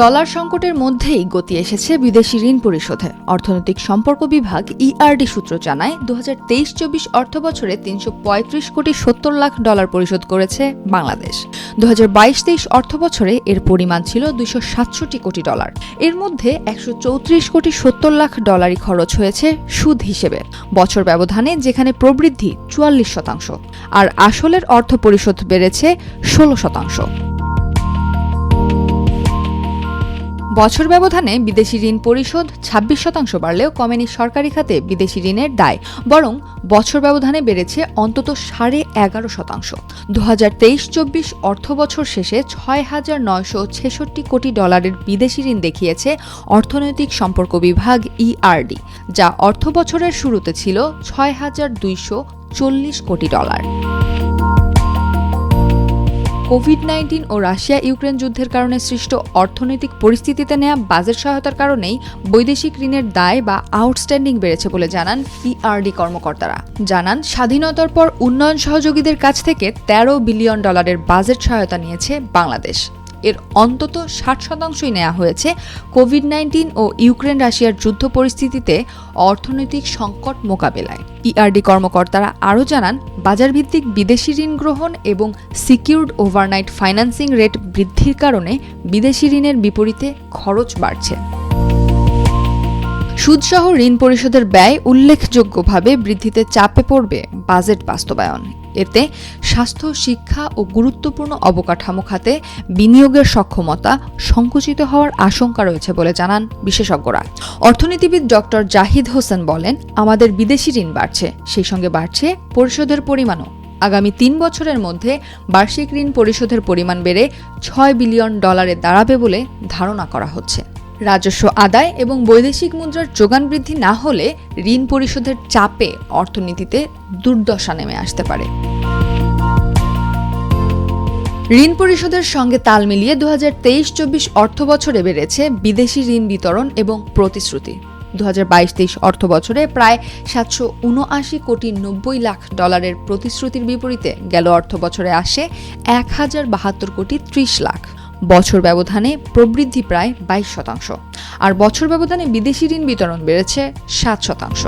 Dollar সংকটের মধ্যেই গতি এসেছে বিদেশি ঋণ পরিশোধে। অর্থনৈতিক সম্পর্ক বিভাগ ইআরডি সূত্র জানায় দু হাজার তেইশ চব্বিশ অর্থ বছরে তিনশো পঁয়ত্রিশ কোটি সত্তর লাখ ডলার পরিশোধ করেছে বাংলাদেশ। দু হাজার বাইশ তেইশ অর্থ বছরে এর পরিমাণ ছিল দুইশো সাতষট্টি কোটি ডলার। এর মধ্যে একশো চৌত্রিশ কোটি সত্তর লাখ ডলারই খরচ হয়েছে সুদ হিসেবে। বছর ব্যবধানে যেখানে প্রবৃদ্ধি চুয়াল্লিশ শতাংশ, আর আসলের অর্থ পরিশোধ বেড়েছে ষোলো শতাংশ। বছর ব্যবধানে বিদেশি ঋণ পরিশোধ ছাব্বিশ শতাংশ বাড়লেও কমেনি সরকারি খাতে বিদেশি ঋণের দায়, বরং বছর ব্যবধানে বেড়েছে অন্তত সাড়ে এগারো শতাংশ। দু হাজার তেইশ চব্বিশ অর্থ বছর শেষে ছয় হাজার নয়শো ছেষট্টি কোটি ডলারের বিদেশি ঋণ দেখিয়েছে অর্থনৈতিক সম্পর্ক বিভাগ ইআরডি যা অর্থ বছরের শুরুতে ছিল ছয় হাজার দুইশো চল্লিশ কোটি ডলার। কোভিড নাইন্টিন ও রাশিয়া ইউক্রেন যুদ্ধের কারণে সৃষ্ট অর্থনৈতিক পরিস্থিতিতে নেওয়া বাজেট সহায়তার কারণেই বৈদেশিক ঋণের দায় বা আউটস্ট্যান্ডিং বেড়েছে বলে জানান পিআরডি কর্মকর্তারা। জানান, স্বাধীনতার পর উন্নয়ন সহযোগীদের কাছ থেকে ১৩ বিলিয়ন ডলারের বাজেট সহায়তা নিয়েছে বাংলাদেশ। এর অন্তত ষাট শতাংশই নেওয়া হয়েছে। কোভিড নাইন্টিন ও ইউক্রেন রাশিয়ার যুদ্ধ পরিস্থিতিতে অর্থনৈতিক সংকট মোকাবেলায়। ইআরডি কর্মকর্তারা আরও জানান, বাজারভিত্তিক বিদেশি ঋণ গ্রহণ এবং সিকিউরড ওভারনাইট ফাইন্যান্সিং রেট বৃদ্ধির কারণে বিদেশি ঋণের বিপরীতে খরচ বাড়ছে। সুদসহ ঋণ পরিশোধের ব্যয় উল্লেখযোগ্যভাবে বৃদ্ধিতে চাপে পড়বে বাজেট বাস্তবায়ন। এতে স্বাস্থ্য, শিক্ষা ও গুরুত্বপূর্ণ অবকাঠামো খাতে বিনিয়োগের সক্ষমতা সংকুচিত হওয়ার আশঙ্কা রয়েছে বলে জানান বিশেষজ্ঞরা। অর্থনীতিবিদ ডক্টর জাহিদ হোসেন বলেন, আমাদের বিদেশি ঋণ বাড়ছে, সেই সঙ্গে বাড়ছে পরিশোধের পরিমাণও। আগামী তিন বছরের মধ্যে বার্ষিক ঋণ পরিশোধের পরিমাণ বেড়ে ছয় বিলিয়ন ডলারে দাঁড়াবে বলে ধারণা করা হচ্ছে। রাজস্ব আদায় এবং বৈদেশিক মুদ্রার যোগান বৃদ্ধি না হলে ঋণ পরিশোধের চাপে অর্থনীতিতে দুর্দশা নেমে আসতে পারে। ঋণ পরিশোধের সঙ্গে তাল মিলিয়ে দু হাজার তেইশ চব্বিশ অর্থ বছরে বেড়েছে বিদেশি ঋণ বিতরণ এবং প্রতিশ্রুতি। দু হাজার বাইশ তেইশ অর্থ বছরে প্রায় সাতশো উনআশি কোটি নব্বই লাখ ডলারের প্রতিশ্রুতির বিপরীতে গেল অর্থ বছরে আসে এক হাজার বাহাত্তর কোটি ত্রিশ লাখ। বছর ব্যবধানে প্রবৃদ্ধি প্রায় বাইশ শতাংশ। আর বছর ব্যবধানে বিদেশি ঋণ বিতরণ বেড়েছে সাত শতাংশ।